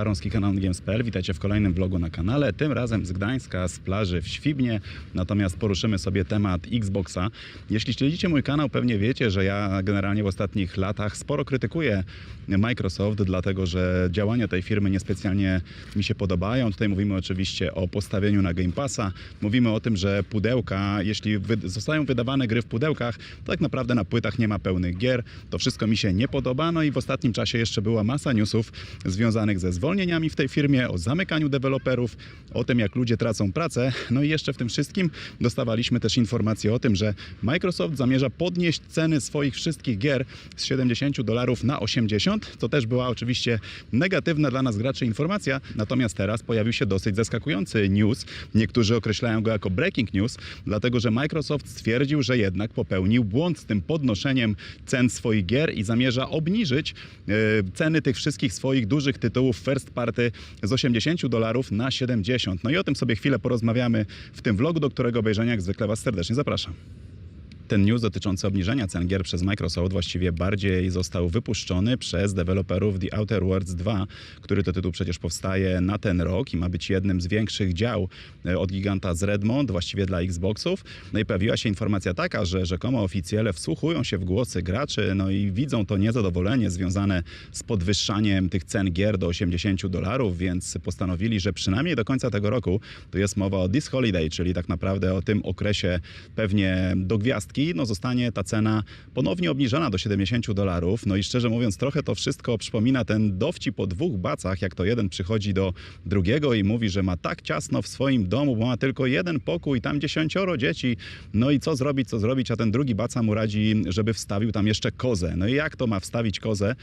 Baronski, kanał Games.pl. Witajcie w kolejnym vlogu na kanale, tym razem z Gdańska, z plaży w Świbnie. Natomiast poruszymy sobie temat Xboxa. Jeśli śledzicie mój kanał, pewnie wiecie, że ja generalnie w ostatnich latach sporo krytykuję Microsoft, dlatego że działania tej firmy niespecjalnie mi się podobają. Tutaj mówimy oczywiście o postawieniu na Game Passa. Mówimy o tym, że pudełka, jeśli zostają wydawane gry w pudełkach, to tak naprawdę na płytach nie ma pełnych gier. To wszystko mi się nie podoba. No i w ostatnim czasie jeszcze była masa newsów związanych ze zwolnieniami w tej firmie, o zamykaniu deweloperów, o tym jak ludzie tracą pracę. No i jeszcze w tym wszystkim dostawaliśmy też informacje o tym, że Microsoft zamierza podnieść ceny swoich wszystkich gier z 70 dolarów na 80. To też była oczywiście negatywna dla nas graczy informacja. Natomiast teraz pojawił się dosyć zaskakujący news. Niektórzy określają go jako breaking news, dlatego że Microsoft stwierdził, że jednak popełnił błąd z tym podnoszeniem cen swoich gier i zamierza obniżyć e, ceny tych wszystkich swoich dużych tytułów first party z 80 dolarów na 70. No i o tym sobie chwilę porozmawiamy w tym vlogu, do którego obejrzenia jak zwykle Was serdecznie zapraszam ten news dotyczący obniżenia cen gier przez Microsoft właściwie bardziej został wypuszczony przez deweloperów The Outer Worlds 2, który to tytuł przecież powstaje na ten rok i ma być jednym z większych dział e, od giganta z Redmond, właściwie dla Xboxów. No i pojawiła się informacja taka, że rzekomo oficjele wsłuchują się w głosy graczy, no i widzą to niezadowolenie związane z podwyższaniem tych cen gier do 80 dolarów, więc postanowili, że przynajmniej do końca tego roku, tu jest mowa o This Holiday, czyli tak naprawdę o tym okresie pewnie do gwiazdki, no zostanie ta cena ponownie obniżona do 70 dolarów. No i szczerze mówiąc, trochę to wszystko przypomina ten dowcip po dwóch bacach, jak to jeden przychodzi do drugiego i mówi, że ma tak ciasno w swoim domu, bo ma tylko jeden pokój, tam dziesięcioro dzieci. No i co zrobić, co zrobić, a ten drugi baca mu radzi, żeby wstawił tam jeszcze kozę. No i jak to ma wstawić kozę?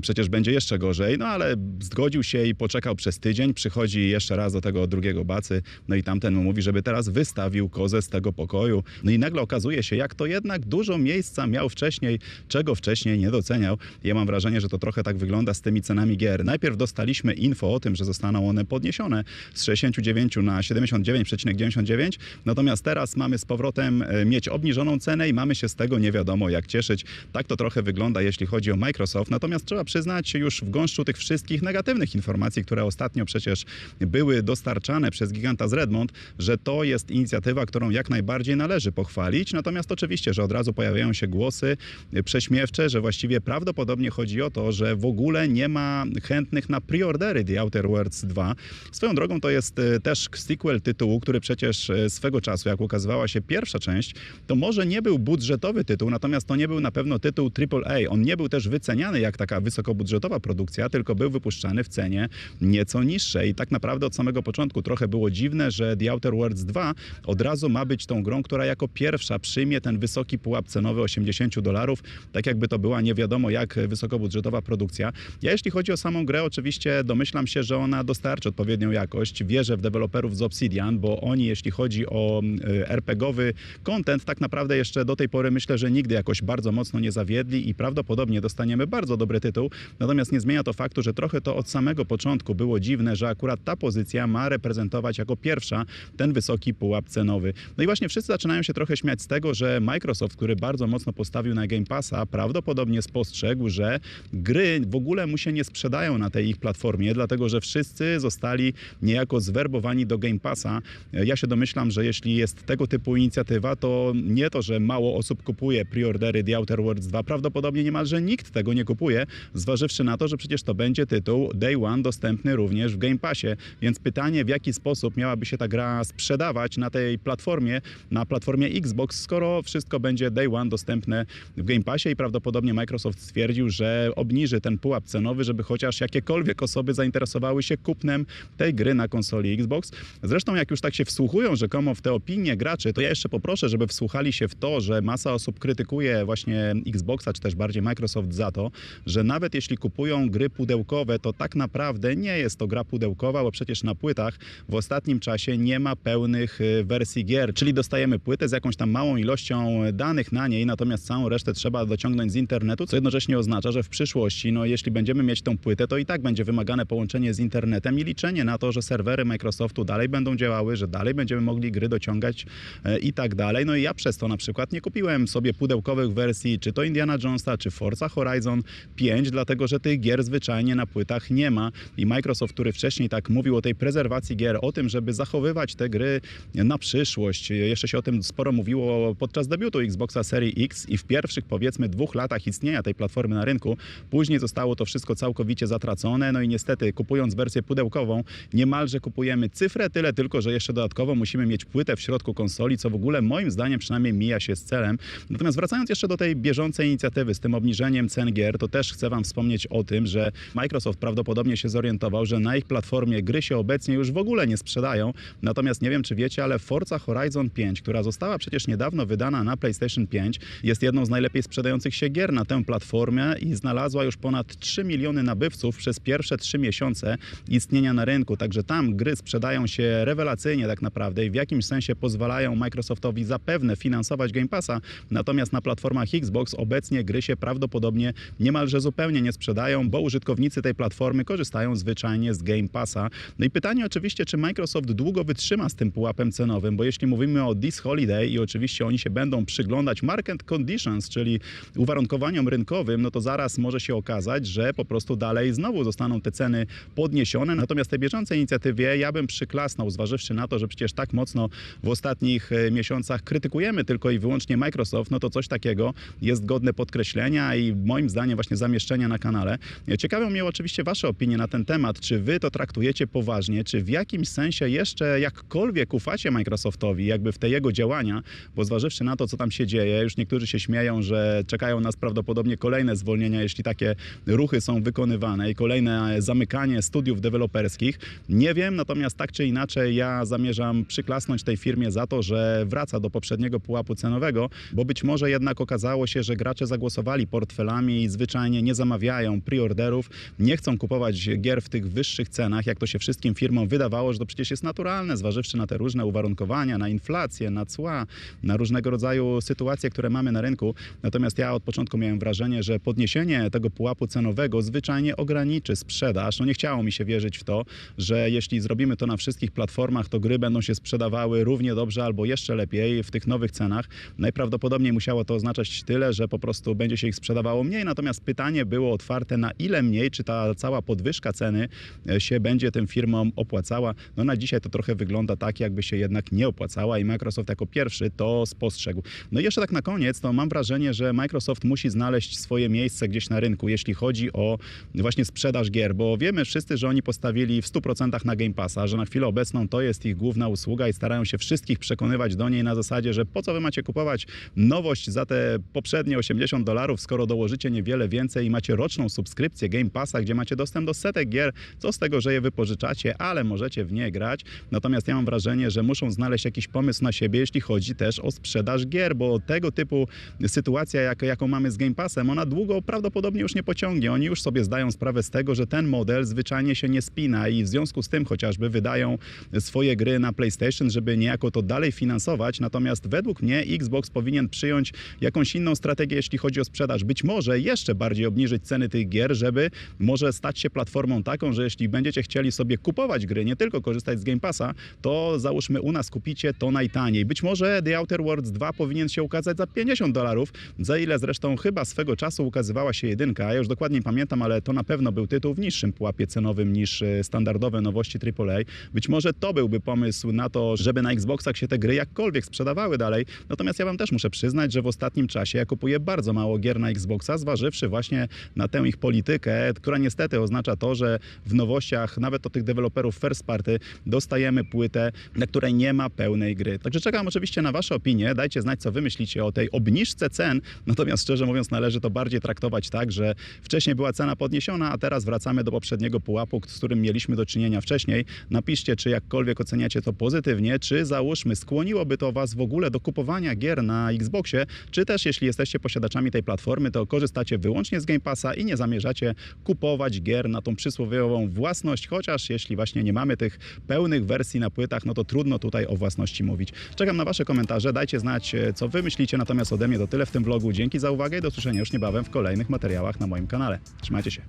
Przecież będzie jeszcze gorzej. No ale zgodził się i poczekał przez tydzień. Przychodzi jeszcze raz do tego drugiego bacy, no i tamten mu mówi, żeby teraz wystawił kozę z tego pokoju. No i nagle okazuje się, jak to jednak dużo miejsca miał wcześniej, czego wcześniej nie doceniał. Ja mam wrażenie, że to trochę tak wygląda z tymi cenami gier. Najpierw dostaliśmy info o tym, że zostaną one podniesione z 69 na 79,99, natomiast teraz mamy z powrotem e, mieć obniżoną cenę i mamy się z tego nie wiadomo jak cieszyć. Tak to trochę wygląda, jeśli chodzi o Microsoft. Natomiast trzeba przyznać już w gąszczu tych wszystkich negatywnych informacji, które ostatnio przecież były dostarczane przez giganta z Redmond, że to jest inicjatywa, którą jak najbardziej należy pochwalić. Natomiast oczywiście, że od razu pojawiają się głosy prześmiewcze, że właściwie prawdopodobnie chodzi o to, że w ogóle nie ma chętnych na preordery The Outer Worlds 2. Swoją drogą to jest e, też sequel tytułu, który przecież e, swego czasu, jak ukazywała się pierwsza część, to może nie był budżetowy tytuł, natomiast to nie był na pewno tytuł AAA. On nie był też wyceniany jak taka wysokobudżetowa produkcja, tylko był wypuszczany w cenie nieco niższej. I tak naprawdę od samego początku trochę było dziwne, że The Outer Worlds 2 od razu ma być tą grą, która jako pierwsza przyjmie ten wysoki pułap cenowy 80 dolarów, tak jakby to była nie wiadomo jak wysokobudżetowa produkcja. Ja jeśli chodzi o samą grę, oczywiście domyślam się, że ona dostarczy odpowiednią jakość. Wierzę w deweloperów z Obsidian, bo oni jeśli chodzi o y, RPGowy content, tak naprawdę jeszcze do tej pory myślę, że nigdy jakoś bardzo mocno nie zawiedli i prawdopodobnie dostaniemy bardzo dobry tytuł. Natomiast nie zmienia to faktu, że trochę to od samego początku było dziwne, że akurat ta pozycja ma reprezentować jako pierwsza ten wysoki pułap cenowy. No i właśnie wszyscy zaczynają się trochę śmiać z tego, że Microsoft, który bardzo mocno postawił na Game Passa, prawdopodobnie spostrzegł, że gry w ogóle mu się nie sprzedają na tej ich platformie, dlatego że wszyscy zostali niejako zwerbowani do Game Passa. Ja się domyślam, że jeśli jest tego typu inicjatywa, to nie to, że mało osób kupuje preordery The Outer Worlds 2, prawdopodobnie niemalże nikt tego nie kupuje, zważywszy na to, że przecież to będzie tytuł Day One dostępny również w Game Passie. Więc pytanie, w jaki sposób miałaby się ta gra sprzedawać na tej platformie, na platformie Xbox, skoro wszystko będzie Day One dostępne w Game Passie i prawdopodobnie Microsoft stwierdził, że obniży ten pułap cenowy, żeby chociaż jakiekolwiek osoby zainteresowały się kupnem tej gry na konsoli Xbox. Zresztą jak już tak się wsłuchują rzekomo w te opinie graczy, to ja jeszcze poproszę, żeby wsłuchali się w to, że masa osób krytykuje właśnie Xboxa, czy też bardziej Microsoft za to, że nawet jeśli kupują gry pudełkowe, to tak naprawdę nie jest to gra pudełkowa, bo przecież na płytach w ostatnim czasie nie ma pełnych y, wersji gier, czyli dostajemy płytę z jakąś tam małą ilością danych na niej, natomiast całą resztę trzeba dociągnąć z internetu, co jednocześnie oznacza, że w przyszłości, no jeśli będziemy mieć tą płytę, to i tak będzie wymagane połączenie z internetem i liczenie na to, że serwery Microsoftu dalej będą działały, że dalej będziemy mogli gry dociągać e, i tak dalej. No i ja przez to na przykład nie kupiłem sobie pudełkowych wersji, czy to Indiana Jonesa, czy Forza Horizon 5, dlatego że tych gier zwyczajnie na płytach nie ma i Microsoft, który wcześniej tak mówił o tej prezerwacji gier, o tym, żeby zachowywać te gry na przyszłość. Jeszcze się o tym sporo mówiło podczas debiutu Xboxa Series X i w pierwszych powiedzmy dwóch latach istnienia tej platformy na rynku. Później zostało to wszystko całkowicie zatracone, no i niestety kupując wersję pudełkową niemalże kupujemy cyfrę, tyle tylko, że jeszcze dodatkowo musimy mieć płytę w środku konsoli, co w ogóle moim zdaniem przynajmniej mija się z celem. Natomiast wracając jeszcze do tej bieżącej inicjatywy z tym obniżeniem cen gier, to też chcę Wam wspomnieć o tym, że Microsoft prawdopodobnie się zorientował, że na ich platformie gry się obecnie już w ogóle nie sprzedają. Natomiast nie wiem, czy wiecie, ale Forza Horizon 5, która została przecież niedawno wydana na PlayStation 5, jest jedną z najlepiej sprzedających się gier na tę platformę i znalazła już ponad 3 miliony nabywców przez pierwsze 3 miesiące istnienia na rynku. Także tam gry sprzedają się rewelacyjnie tak naprawdę i w jakimś sensie pozwalają Microsoftowi zapewne finansować Game Passa. Natomiast na platformach Xbox obecnie gry się prawdopodobnie niemalże zupełnie nie sprzedają, bo użytkownicy tej platformy korzystają zwyczajnie z Game Passa. No i pytanie oczywiście, czy Microsoft długo wytrzyma z tym pułapem cenowym, bo jeśli mówimy o This Holiday i oczywiście oni się będą przyglądać market conditions, czyli uwarunkowaniom rynkowym, no to zaraz może się okazać, że po prostu dalej znowu zostaną te ceny podniesione. Natomiast tej bieżącej inicjatywie ja bym przyklasnął, zważywszy na to, że przecież tak mocno w ostatnich e, miesiącach krytykujemy tylko i wyłącznie Microsoft, no to coś takiego jest godne podkreślenia i moim zdaniem właśnie zamieszczenia na kanale. Ciekawią mnie oczywiście Wasze opinie na ten temat. Czy Wy to traktujecie poważnie? Czy w jakimś sensie jeszcze jakkolwiek ufacie Microsoftowi, jakby w te jego działania? Bo zważywszy na to, co tam się dzieje, już niektórzy się śmieją, że czekają nas prawdopodobnie kolejne zwolnienia, jeśli takie ruchy są wykonywane i kolejne zamykanie studiów deweloperskich. Nie wiem, natomiast tak czy inaczej ja zamierzam przyklasnąć tej firmie za to, że wraca do poprzedniego pułapu cenowego, bo być może jednak okazało się, że gracze zagłosowali portfelami i zwyczajnie nie zamawiają preorderów, nie chcą kupować gier w tych wyższych cenach, jak to się wszystkim firmom wydawało, że to przecież jest naturalne, zważywszy na te różne uwarunkowania, na inflację, na cła, na różnego rodzaju sytuacje, które mamy na rynku. Natomiast ja od początku miałem wrażenie, że podniesienie tego pułapu cenowego zwyczajnie ograniczy sprzedaż. No nie chciało mi się wierzyć w to, że jeśli zrobimy to na wszystkich platformach, to gry będą się sprzedawały równie dobrze albo jeszcze lepiej w tych nowych cenach. Najprawdopodobniej musiało to oznaczać tyle, że po prostu będzie się ich sprzedawało mniej. Natomiast pytanie było otwarte na ile mniej, czy ta cała podwyżka ceny e, się będzie tym firmom opłacała. No na dzisiaj to trochę wygląda tak, jakby się jednak nie opłacała i Microsoft jako pierwszy to spostrzegł. No i jeszcze tak na koniec, to mam wrażenie, że Microsoft musi znaleźć swoje miejsce gdzieś na rynku, jeśli chodzi o właśnie sprzedaż gier, bo wiemy wszyscy, że oni postawili w 100% na Game Passa, że na chwilę obecną to jest ich główna usługa i starają się wszystkich przekonywać do niej na zasadzie, że po co wy macie kupować nowość za te poprzednie 80 dolarów, skoro dołożycie niewiele więcej i macie roczną subskrypcję Game Passa, gdzie macie dostęp do setek gier, co z tego, że je wypożyczacie, ale możecie w nie grać. Natomiast ja mam wrażenie, że muszą znaleźć jakiś pomysł na siebie, jeśli chodzi też o sprzedaż gier, bo tego typu sytuacja, jak, jaką mamy z Game Passem, ona długo prawdopodobnie już nie pociągnie. Oni już sobie zdają sprawę z tego, że ten model zwyczajnie się nie spina i w związku z tym chociażby wydają swoje gry na PlayStation, żeby niejako to dalej finansować. Natomiast według mnie Xbox powinien przyjąć jakąś inną strategię, jeśli chodzi o sprzedaż. Być może jeszcze bardziej obniżyć ceny tych gier, żeby może stać się platformą taką, że jeśli będziecie chcieli sobie kupować gry, nie tylko korzystać z Game Passa, to załóżmy u nas kupicie to najtaniej. Być może The Outer Worlds 2 powinien się ukazać za 50 dolarów, za ile zresztą chyba swego czasu ukazywała się jedynka. Ja już dokładnie nie pamiętam, ale to na pewno był tytuł w niższym pułapie cenowym niż e, standardowe nowości AAA. Być może to byłby pomysł na to, żeby na Xboxach się te gry jakkolwiek sprzedawały dalej. Natomiast ja wam też muszę przyznać, że w ostatnim czasie ja kupuję bardzo mało gier na Xboxa, zważywszy właśnie na tę ich politykę, która niestety oznacza to, że w nowościach, nawet od tych deweloperów first party, dostajemy płytę, na której nie ma pełnej gry. Także czekam oczywiście na wasze opinie. Dajcie znać, co wy myślicie o tej obniżce cen. Natomiast szczerze mówiąc, należy to bardziej traktować tak, że wcześniej była cena podniesiona, a teraz wracamy do poprzedniego pułapu, z którym mieliśmy do czynienia wcześniej. Napiszcie, czy jakkolwiek oceniacie to pozytywnie, czy załóżmy, skłoniłoby to was w ogóle do kupowania gier na Xboxie, czy też jeśli jesteście posiadaczami tej platformy, to korzystacie wyłącznie z Game Passa i nie zamierzacie kupować gier na tą przysłowiową własność, chociaż jeśli właśnie nie mamy tych pełnych wersji na płytach, no to trudno tutaj o własności mówić. Czekam na wasze komentarze, dajcie znać, co wy myślicie. Natomiast ode mnie to tyle w tym vlogu. Dzięki za uwagę i do usłyszenia już niebawem w kolejnych materiałach na moim kanale. Trzymajcie się.